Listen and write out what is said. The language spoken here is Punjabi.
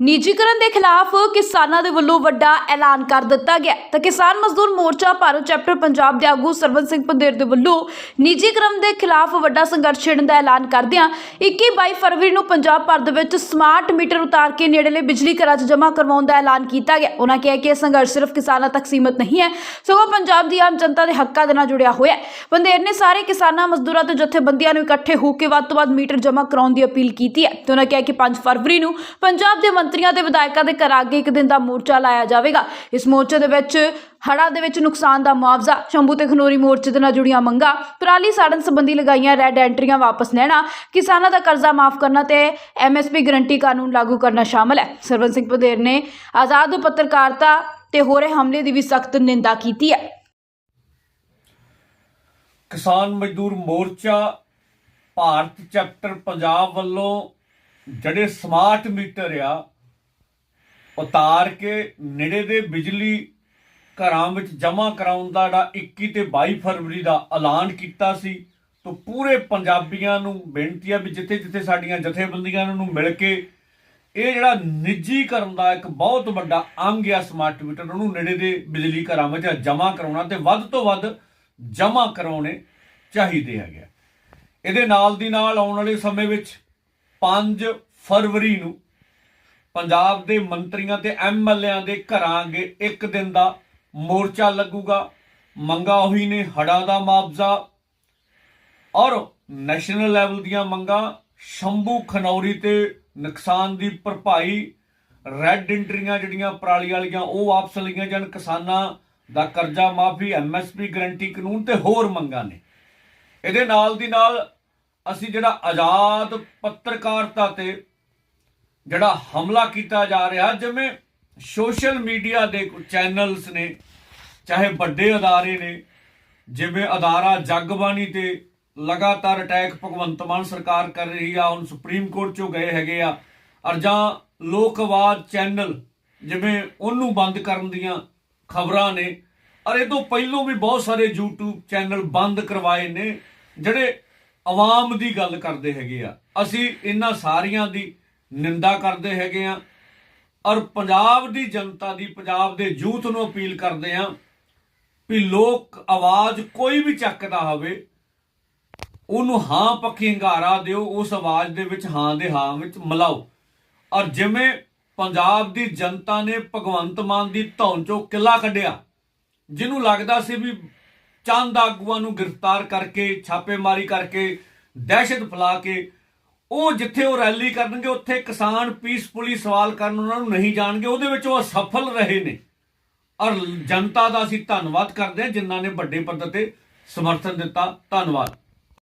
ਨਿੱਜੀਕਰਨ ਦੇ ਖਿਲਾਫ ਕਿਸਾਨਾਂ ਦੇ ਵੱਲੋਂ ਵੱਡਾ ਐਲਾਨ ਕਰ ਦਿੱਤਾ ਗਿਆ। ਤਾਂ ਕਿਸਾਨ ਮਜ਼ਦੂਰ ਮੋਰਚਾ ਭਾਰਤ ਚੈਪਟਰ ਪੰਜਾਬ ਦੇ ਆਗੂ ਸਰਵਨ ਸਿੰਘ ਪੰਦੇਰ ਦੇ ਵੱਲੋਂ ਨਿੱਜੀਕਰਨ ਦੇ ਖਿਲਾਫ ਵੱਡਾ ਸੰਘਰਸ਼ ਛੇੜਨ ਦਾ ਐਲਾਨ ਕਰਦਿਆਂ 21-22 ਫਰਵਰੀ ਨੂੰ ਪੰਜਾਬ ਭਰ ਦੇ ਵਿੱਚ ਸਮਾਰਟ ਮੀਟਰ ਉਤਾਰ ਕੇ ਨੇੜਲੇ ਬਿਜਲੀ ਘਰਾਂ 'ਚ ਜਮ੍ਹਾਂ ਕਰਵਾਉਣ ਦਾ ਐਲਾਨ ਕੀਤਾ ਗਿਆ। ਉਹਨਾਂ ਕਿਹਾ ਕਿ ਇਹ ਸੰਘਰਸ਼ ਸਿਰਫ ਕਿਸਾਨਾਂ ਤੱਕ ਸੀਮਤ ਨਹੀਂ ਹੈ, ਸਗੋਂ ਪੰਜਾਬ ਦੀ ਆਮ ਜਨਤਾ ਦੇ ਹੱਕਾਂ ਦੇ ਨਾਲ ਜੁੜਿਆ ਹੋਇਆ ਹੈ। ਪੰਦੇਰ ਨੇ ਸਾਰੇ ਕਿਸਾਨਾਂ, ਮਜ਼ਦੂਰਾਂ ਤੇ ਜਥੇਬੰਦੀਆਂ ਨੂੰ ਇਕੱਠੇ ਹੋ ਕੇ ਵੱਧ ਤੋਂ ਵੱਧ ਮੀਟਰ ਜਮ੍ਹਾਂ ਕਰਾਉਣ ਦੀ ਅਪੀਲ ਕੀਤੀ ਹੈ ਤੇ ਉਹਨਾਂ ਕਿਹਾ ਕਿ 5 ਫਰਵਰੀ ਨੂੰ ਪੰਜਾਬ ਦੇ ਮੰਤਰੀਆਂ ਤੇ ਵਿਧਾਇਕਾਂ ਦੇ ਘਰ ਅੱਗੇ ਇੱਕ ਦਿਨ ਦਾ ਮੋਰਚਾ ਲਾਇਆ ਜਾਵੇਗਾ। ਇਸ ਮੋਰਚੇ ਦੇ ਵਿੱਚ ਹੜ੍ਹਾਂ ਦੇ ਵਿੱਚ ਨੁਕਸਾਨ ਦਾ ਮੁਆਵਜ਼ਾ, ਸ਼ੰਭੂ ਤੇ ਖਨੋਰੀ ਮੋਰਚੇ ਦੇ ਨਾਲ ਜੁੜੀਆਂ ਮੰਗਾਂ, ਪਰਾਲੀ ਸਾੜਨ ਸੰਬੰਧੀ ਲਗਾਈਆਂ ਰੈੱਡ ਐਂਟਰੀਆਂ ਵਾਪਸ ਲੈਣਾ, ਕਿਸਾਨਾਂ ਦਾ ਕਰਜ਼ਾ ਮਾਫ ਕਰਨਾ ਤੇ ਐਮਐਸਪੀ ਗਰੰਟੀ ਕਾਨੂੰਨ ਲਾਗੂ ਕਰਨਾ ਸ਼ਾਮਲ ਹੈ। ਸਰਵਨ ਸਿੰਘ ਪਦੇਰ ਨੇ ਆਜ਼ਾਦ ਪੱਤਰਕਾਰਤਾ ਤੇ ਹੋ ਰਹੇ ਹਮਲੇ ਦੀ ਵੀ ਸਖਤ ਨਿੰਦਾ ਕੀਤੀ ਹੈ। ਕਿਸਾਨ ਮਜ਼ਦੂਰ ਮੋਰਚਾ ਭਾਰਤ ਚੈਪਟਰ ਪੰਜਾਬ ਵੱਲੋਂ ਜਿਹੜੇ ਸਮਾਰਟ ਮੀਟਰ ਆ ਉਤਾਰ ਕੇ ਨੇੜੇ ਦੇ ਬਿਜਲੀ ਘਰਾਂ ਵਿੱਚ ਜਮ੍ਹਾਂ ਕਰਾਉਣ ਦਾ ਜਿਹੜਾ 21 ਤੇ 22 ਫਰਵਰੀ ਦਾ ਐਲਾਨ ਕੀਤਾ ਸੀ, ਤੋਂ ਪੂਰੇ ਪੰਜਾਬੀਆਂ ਨੂੰ ਬੇਨਤੀ ਆ ਵੀ ਜਿੱਥੇ ਜਿੱਥੇ ਸਾਡੀਆਂ ਜਥੇਬੰਦੀਆਂ ਨੂੰ ਮਿਲ ਕੇ ਇਹ ਜਿਹੜਾ ਨਿੱਜੀਕਰਨ ਦਾ ਇੱਕ ਬਹੁਤ ਵੱਡਾ ਅੰਗ ਆ ਸਮਾਰਟ ਮੀਟਰ ਉਹਨੂੰ ਨੇੜੇ ਦੇ ਬਿਜਲੀ ਘਰਾਂ ਵਿੱਚ ਜਮ੍ਹਾਂ ਕਰਾਉਣਾ ਤੇ ਵੱਧ ਤੋਂ ਵੱਧ ਜਮ੍ਹਾਂ ਕਰਾਉਣੇ ਚਾਹੀਦੇ ਹੈਗੇ ਇਹਦੇ ਨਾਲ ਦੀ ਨਾਲ ਆਉਣ ਵਾਲੇ ਸਮੇਂ ਵਿੱਚ 5 ਫਰਵਰੀ ਨੂੰ ਪੰਜਾਬ ਦੇ ਮੰਤਰੀਆਂ ਤੇ ਐਮਐਲਏਆਂ ਦੇ ਘਰਾਂ ਅੱਗੇ ਇੱਕ ਦਿਨ ਦਾ ਮੋਰਚਾ ਲੱਗੂਗਾ। ਮੰਗਾ ਉਹੀ ਨੇ ਹੜ੍ਹਾਂ ਦਾ ਮੁਆਵਜ਼ਾ ਔਰ ਨੈਸ਼ਨਲ ਲੈਵਲ ਦੀਆਂ ਮੰਗਾਂ, ਸ਼ੰਭੂ ਖਨੌਰੀ ਤੇ ਨੁਕਸਾਨ ਦੀ ਭਰਪਾਈ, ਰੈੱਡ ਇੰਟਰੀਆਂ ਜਿਹੜੀਆਂ ਪਰਾਲੀ ਵਾਲੀਆਂ, ਉਹ ਵਾਪਸ ਲਈਆਂ ਜਾਣ। ਕਿਸਾਨਾਂ ਦਾ ਕਰਜ਼ਾ ਮਾਫੀ ਐਮਐਸਪੀ ਗਰੰਟੀ ਕਾਨੂੰਨ ਤੇ ਹੋਰ ਮੰਗਾਂ ਨੇ। ਇਹਦੇ ਨਾਲ ਦੀ ਨਾਲ ਅਸੀਂ ਜਿਹੜਾ ਆਜ਼ਾਦ ਪੱਤਰਕਾਰਤਾ ਤੇ ਜਿਹੜਾ ਹਮਲਾ ਕੀਤਾ ਜਾ ਰਿਹਾ ਜਿਵੇਂ ਸੋਸ਼ਲ ਮੀਡੀਆ ਦੇ ਚੈਨਲਸ ਨੇ, ਚਾਹੇ ਵੱਡੇ ਅਦਾਰੇ ਨੇ, ਜਿਵੇਂ ਅਦਾਰਾ ਜਗਬਾਣੀ ਤੇ ਲਗਾਤਾਰ ਅਟੈਕ ਭਗਵੰਤ ਮਾਨ ਸਰਕਾਰ ਕਰ ਰਹੀ ਆ, ਹੁਣ ਸੁਪਰੀਮ ਕੋਰਟ ਚੋਂ ਗਏ ਹੈਗੇ ਆ ਅਰ ਜਾਂ ਲੋਕਵਾਦ ਚੈਨਲ ਜਿਵੇਂ ਉਹਨੂੰ ਬੰਦ ਕਰਨ ਦੀਆਂ ਖਬਰਾਂ ਨੇ ਅਰ ਇਹ ਤੋਂ ਪਹਿਲਾਂ ਵੀ ਬਹੁਤ ਸਾਰੇ YouTube ਚੈਨਲ ਬੰਦ ਕਰਵਾਏ ਨੇ, ਜਿਹੜੇ ਆਵਾਮ ਦੀ ਗੱਲ ਕਰਦੇ ਹੈਗੇ ਆ। ਅਸੀਂ ਇਹਨਾਂ ਸਾਰੀਆਂ ਦੀ ਨਿੰਦਾ ਕਰਦੇ ਹੈਗੇ ਆ ਔਰ ਪੰਜਾਬ ਦੀ ਜਨਤਾ ਦੀ, ਪੰਜਾਬ ਦੇ ਯੂਥ ਨੂੰ ਅਪੀਲ ਕਰਦੇ ਆ ਵੀ ਲੋਕ ਆਵਾਜ਼ ਕੋਈ ਵੀ ਚੱਕਦਾ ਹੋਵੇ, ਉਹਨੂੰ ਹਾਂ ਪੱਖੀ ਹੰਗਾਰਾ ਦਿਓ, ਉਸ ਆਵਾਜ਼ ਦੇ ਵਿੱਚ ਹਾਂ ਦੇ ਹਾਂ ਵਿੱਚ ਮਿਲਾਓ। ਔਰ ਜਿਵੇਂ ਪੰਜਾਬ ਦੀ ਜਨਤਾ ਨੇ ਭਗਵੰਤ ਮਾਨ ਦੀ ਧੌਣ ਚੋਂ ਕਿਲਾ ਕੱਢਿਆ, ਜਿਹਨੂੰ ਲੱਗਦਾ ਸੀ ਵੀ ਚੰਦ ਆਗੂਆਂ ਨੂੰ ਗ੍ਰਿਫਤਾਰ ਕਰਕੇ, ਛਾਪੇਮਾਰੀ ਕਰਕੇ, ਦਹਿਸ਼ਤ ਫੈਲਾ ਕੇ ਉਹ ਜਿੱਥੇ ਉਹ ਰੈਲੀ ਕਰਨਗੇ, ਉੱਥੇ ਕਿਸਾਨ ਪੀਸਫੁਲੀ ਸਵਾਲ ਕਰਨ ਉਹਨਾਂ ਨੂੰ ਨਹੀਂ ਜਾਣਗੇ, ਉਹਦੇ ਵਿੱਚ ਉਹ ਅਸਫਲ ਰਹੇ ਨੇ। ਔਰ ਜਨਤਾ ਦਾ ਅਸੀਂ ਧੰਨਵਾਦ ਕਰਦੇ ਹਾਂ, ਜਿਨ੍ਹਾਂ ਨੇ ਵੱਡੇ ਪੱਧਰ ਤੇ ਸਮਰਥਨ ਦਿੱਤਾ। ਧੰਨਵਾਦ।